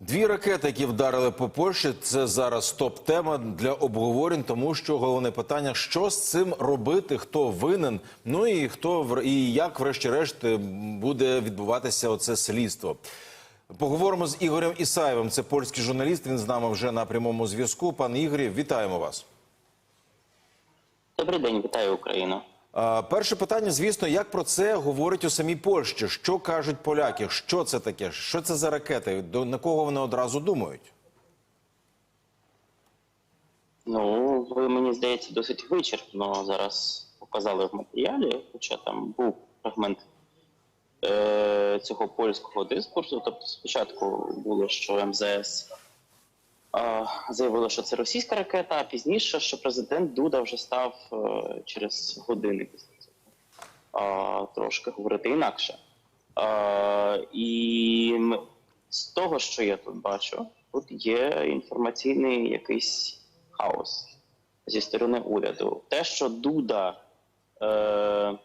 Дві ракети, які вдарили по Польщі, це зараз топ-тема для обговорень, тому що головне питання: що з цим робити, хто винен, ну і хто і як, врешті-решт, е, буде відбуватися оце слідство. Поговоримо з Ігорем Ісаєвим. Це польський журналіст. Він з нами вже на прямому зв'язку. Пане Ігорі, вітаємо вас. Добрий день, вітаю Україну. Перше питання, звісно, як про це говорять у самій Польщі? Що кажуть поляки? Що це таке? Що це за ракети? До на кого вони одразу думають? Ну, ви мені здається досить вичерпно зараз показали в матеріалі, хоча там був фрагмент е, цього польського дискурсу. Тобто, спочатку було, що МЗС заявило, що це російська ракета, а пізніше, що президент Дуда вже став е, через години після цього трошки говорити інакше. І з того, що я тут бачу, тут є інформаційний якийсь хаос зі сторони уряду. Те, що Дуда е,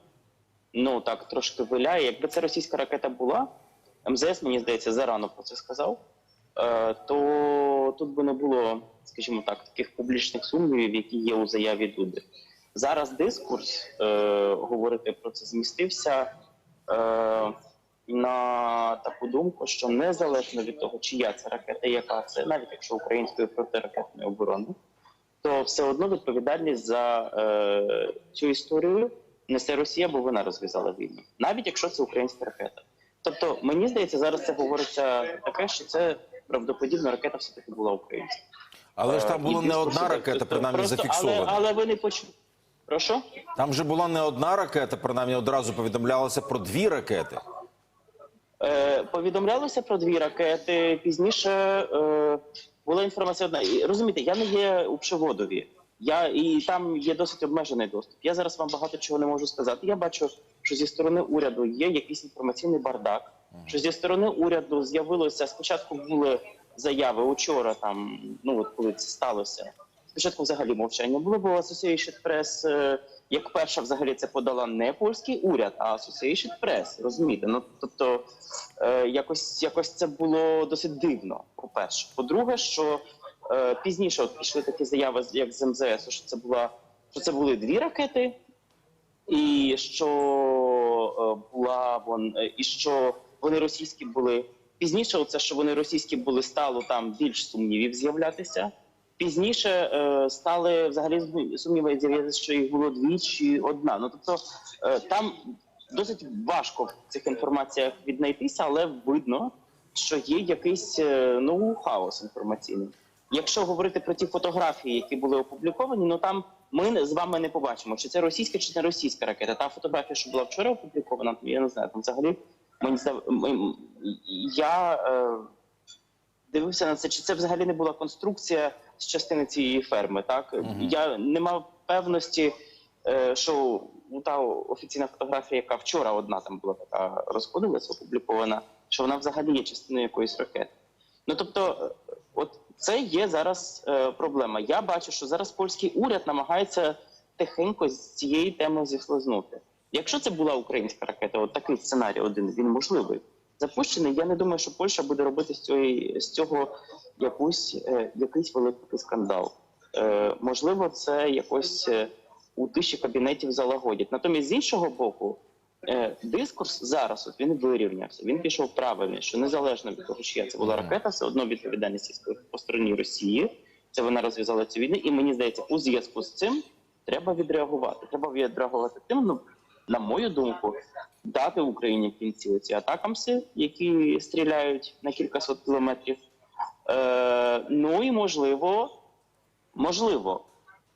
ну так трошки виляє, якби це російська ракета була, МЗС, мені здається, зарано про це сказав, е, то тут би не було, скажімо так, таких публічних сумнівів, які є у заяві Дуди. Зараз дискурс е, говорити про це змістився е, на таку думку, що незалежно від того, чия це ракета, яка це, навіть якщо української протиракетної оборони, то все одно відповідальність за е, цю історію несе Росія, бо вона розв'язала війну, навіть якщо це українська ракета. Тобто, мені здається, зараз це говориться таке, що це правдоподібна ракета все таки була українська. Але ж Е, там була не одна ракета, принаймні зафіксована. Але, але ви не почули. Прошу? Там же була не одна ракета, принаймні одразу повідомлялося про дві ракети. Е, повідомлялося про дві ракети. Пізніше е, була інформація одна. І, розумієте, я не є у Пшеводові. Я і там є досить обмежений доступ. Я зараз вам багато чого не можу сказати. Я бачу, що зі сторони уряду є якийсь інформаційний бардак. Що зі сторони уряду з'явилося спочатку були заяви учора, там ну от коли це сталося. Спочатку взагалі мовчання було, бо Associated Press, е, як перша взагалі це подала не польський уряд, а Associated Press, розумієте? Ну тобто е, якось, якось це було досить дивно. По-перше, по-друге, що е, пізніше от пішли такі заяви, як з МЗС, що це була що це були дві ракети, і що була вон, і що вони російські були. Пізніше, оце що вони російські були, стало там більш сумнівів з'являтися. Пізніше е, стали взагалі сумніви з'являтися, що їх було дві чи одна. Ну тобто е, там досить важко в цих інформаціях віднайтися, але видно, що є якийсь е, ну хаос інформаційний. Якщо говорити про ті фотографії, які були опубліковані, ну там ми з вами не побачимо, чи це російська, чи не російська ракета. Та фотографія, що була вчора опублікована, я не знаю, там взагалі мені здав... я е, дивився на це, чи це взагалі не була конструкція з частини цієї ферми. Так я не мав певності, е, що та офіційна фотографія, яка вчора одна там була така розходилася, опублікована, що вона взагалі є частиною якоїсь ракети. Ну тобто, от це є зараз е, проблема. Я бачу, що зараз польський уряд намагається тихенько з цієї теми зіслизнути. Якщо це була українська ракета, от такий сценарій один він можливий запущений. Я не думаю, що Польща буде робити з цього, з цього якусь, е, якийсь великий скандал. Е, можливо, це якось е, у тиші кабінетів залагодять. Натомість, з іншого боку, е, дискурс зараз от він вирівнявся. Він пішов правильний, що незалежно від того, чия це була ракета, все одно відповідальність по стороні Росії. Це вона розв'язала цю війну, і мені здається, у зв'язку з цим треба відреагувати. Треба відреагувати тим, ну на мою думку, дати Україні в кінці ці атакамси, які стріляють на кількасот кілометрів. Е, ну і можливо, можливо,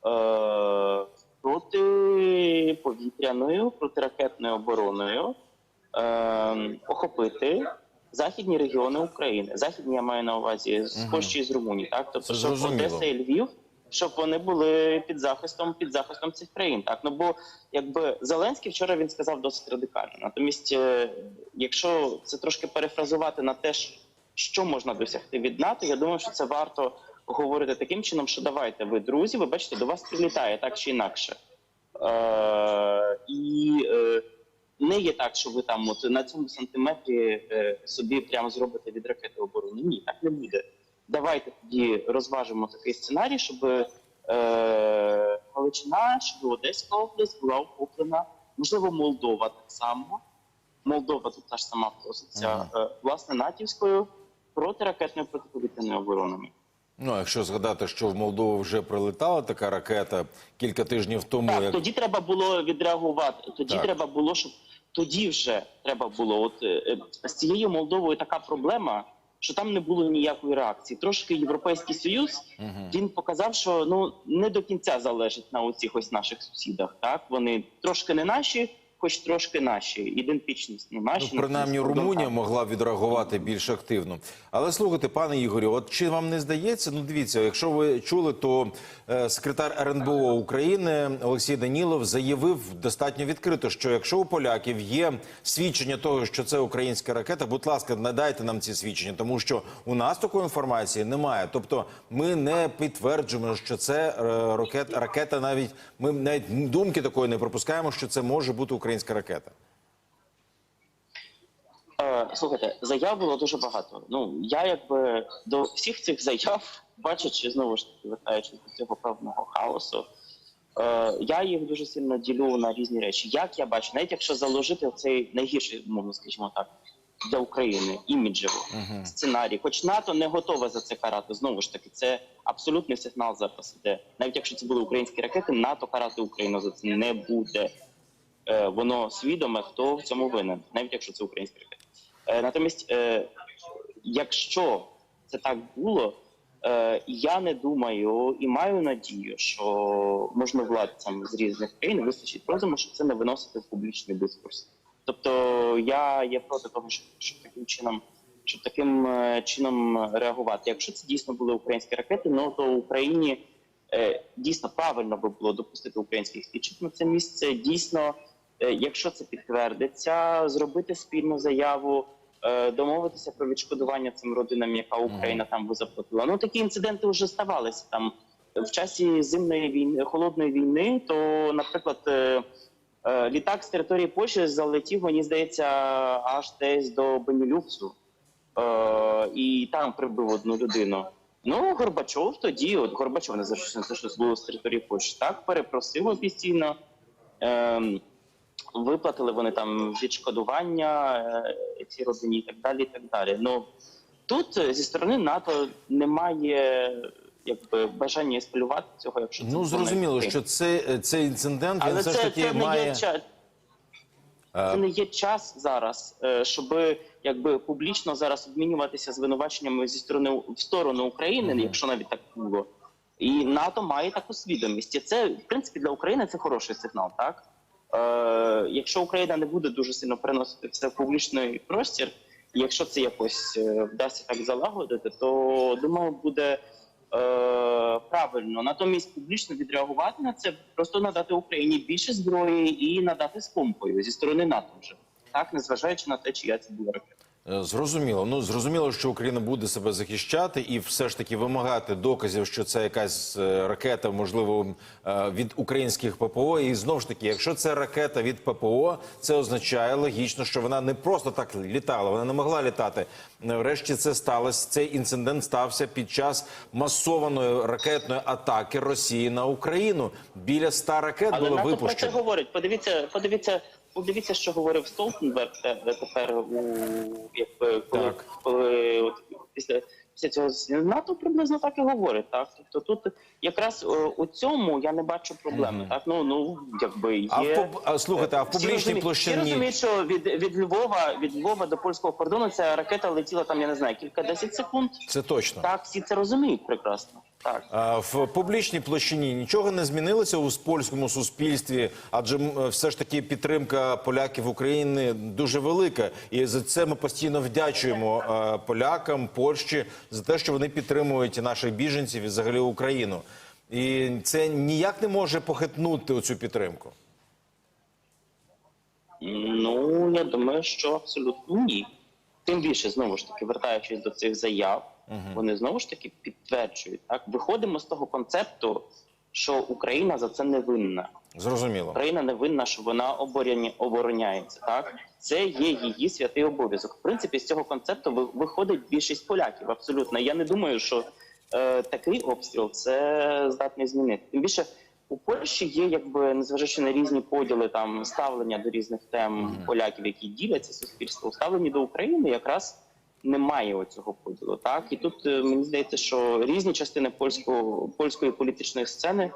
е, протиповітряною, протиракетною обороною е, охопити західні регіони України. Західні я маю на увазі з Польщі і з Румунії, так тобто. Одеса і Львів, щоб вони були під захистом під захистом цих країн. Так ну бо якби Зеленський вчора він сказав досить радикально. Натомість, е, якщо це трошки перефразувати на те, що можна досягти від НАТО, я думаю, що це варто говорити таким чином, що давайте ви друзі, ви бачите, до вас прилітає так чи інакше. Е, і е, не є так, що ви там от на цьому сантиметрі е, собі прямо зробите від ракети оборону. Ні, так не буде. Тоді розважимо такий сценарій, щоб е, Галичина, щоб Одеська область була охоплена, можливо, Молдова так само. Молдова тут та ж сама проситься е, власне натівською протиракетною протиповітряною обороною. Ну, а якщо згадати, що в Молдову вже прилетала така ракета кілька тижнів тому, Так, як тоді треба було відреагувати. Тоді Так. треба було, щоб тоді вже треба було. От е, е, з цією Молдовою така проблема, що там не було ніякої реакції. Трошки Європейський Союз він показав, що ну не до кінця залежить на оцих ось наших сусідах. Так вони трошки не наші, хоч трошки наші, ідентичність ну, наші. Ну, принаймні Румунія могла відреагувати більш активно. Але слухайте, пане Ігорю, от чи вам не здається? Ну дивіться, якщо ви чули, то е, секретар РНБО України Олексій Данілов заявив достатньо відкрито, що якщо у поляків є свідчення того, що це українська ракета, будь ласка, надайте нам ці свідчення, тому що у нас такої інформації немає. Тобто, ми не підтверджуємо, що це е, ракет, ракета. Навіть ми навіть думки такої не пропускаємо, що це може бути українська ракета. Е, Слухайте, заяв було дуже багато. Ну я якби до всіх цих заяв, бачачи знову ж таки, вертаючись до цього певного хаосу, е, я їх дуже сильно ділю на різні речі. Як я бачу, навіть якщо заложити цей найгірший, мовно скажімо так, для України іміджево сценарій, хоч НАТО не готове за це карати. Знову ж таки, це абсолютний сигнал зараз іде. Навіть якщо це були українські ракети, НАТО карати Україну за це не буде. Е, воно свідоме, хто в цьому винен, навіть якщо це українські ракети. Е, Натомість, е, якщо це так було, я не думаю і маю надію, що можновладцям з різних країн вистачить розуму, щоб це не виносити в публічний дискурс. Тобто я є проти того, щоб, таким чином. Щоб таким чином реагувати. Якщо це дійсно були українські ракети, ну то Україні дійсно правильно би було допустити українських слідчих на це місце. Дійсно, якщо це підтвердиться, зробити спільну заяву, е, домовитися про відшкодування цим родинам, яка Україна там би заплатила. Ну такі інциденти вже ставалися там в часі зимної війни, холодної війни. То, наприклад, е, е, літак з території Польщі залетів, мені здається, аж десь до Бенілюксу. Е, і там прибив одну людину. Ну, Горбачов тоді, от Горбачов не за що це щось було з території Польщі, так перепросив офіційно. Ем, виплатили вони там відшкодування е, цій родині і так далі. І так далі. Ну тут е, зі сторони НАТО немає якби бажання ескалювати цього, якщо це Ну зрозуміло, що цей, цей інцидент він але все це, ж таки це не має. є час. Е, Це не є час зараз, е, щоб якби публічно зараз обмінюватися звинуваченнями зі сторони в сторону України, якщо навіть так було. І НАТО має таку свідомість. І це в принципі для України це хороший сигнал. Так е, якщо Україна не буде дуже сильно переносити це в публічний простір, якщо це якось е, вдасться так залагодити, то думаю, буде е, правильно. Натомість публічно відреагувати на це, просто надати Україні більше зброї і надати з помпою зі сторони НАТО вже так, незважаючи на те, чия це була ракета. Е, Зрозуміло. Ну зрозуміло, що Україна буде себе захищати і все ж таки вимагати доказів, що це якась е, ракета, можливо, е, від українських ППО. І знову ж таки, якщо це ракета від ППО, це означає логічно, що вона не просто так літала, вона не могла літати. Врешті це сталося. Цей інцидент стався під час масованої ракетної атаки Росії на Україну. Біля ста ракет Але було НАТО про це говорить. Подивіться, подивіться, подивіться, що говорив Столтенберг те- тепер у якби коли, коли от після. Після цього НАТО приблизно так і говорить. Так, тобто тут якраз о, у цьому я не бачу проблеми. Так, ну ну якби є. А в а, слухайте, а в Всі публічній площині- Всі розуміють, що від, від Львова від Львова до польського кордону ця ракета летіла там, я не знаю, кілька десять секунд. Це точно. Так, всі це розуміють прекрасно. Так. В публічній площині нічого не змінилося у польському суспільстві, адже все ж таки підтримка поляків України дуже велика, і за це ми постійно вдячуємо е, полякам Польщі за те, що вони підтримують наших біженців і взагалі Україну. І це ніяк не може похитнути цю підтримку. Ну, я думаю, що абсолютно ні. Тим більше, знову ж таки, вертаючись до цих заяв, вони знову ж таки підтверджують. Так, виходимо з того концепту, що Україна за це не винна. Зрозуміло. Україна не винна, що вона обороні, обороняється. Так, це є її святий обов'язок. В принципі, з цього концепту ви- виходить більшість поляків. Абсолютно. Я не думаю, що е, такий обстріл це здатний змінити. Тим більше у Польщі є, якби незважаючи на різні поділи там ставлення до різних тем поляків, які діляться суспільство, ставлення до України якраз немає оцього поділу. Так і тут е, мені здається, що різні частини польського польської політичної сцени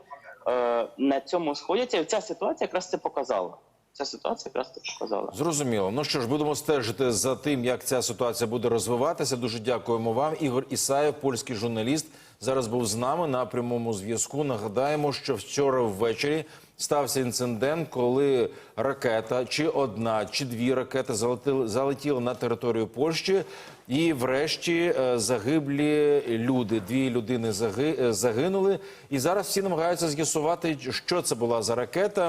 на цьому сходяться. І ця ситуація якраз це показала. Ця ситуація якраз це показала. Зрозуміло. Ну що ж, будемо стежити за тим, як ця ситуація буде розвиватися. Дуже дякуємо вам. Ігор Ісаєв, польський журналіст, зараз був з нами на прямому зв'язку. Нагадаємо, що вчора ввечері стався інцидент, коли ракета, чи одна, чи дві ракети залетіли, залетіли на територію Польщі. І врешті е, загиблі люди. Дві людини е, загинули. І зараз всі намагаються з'ясувати, що це була за ракета.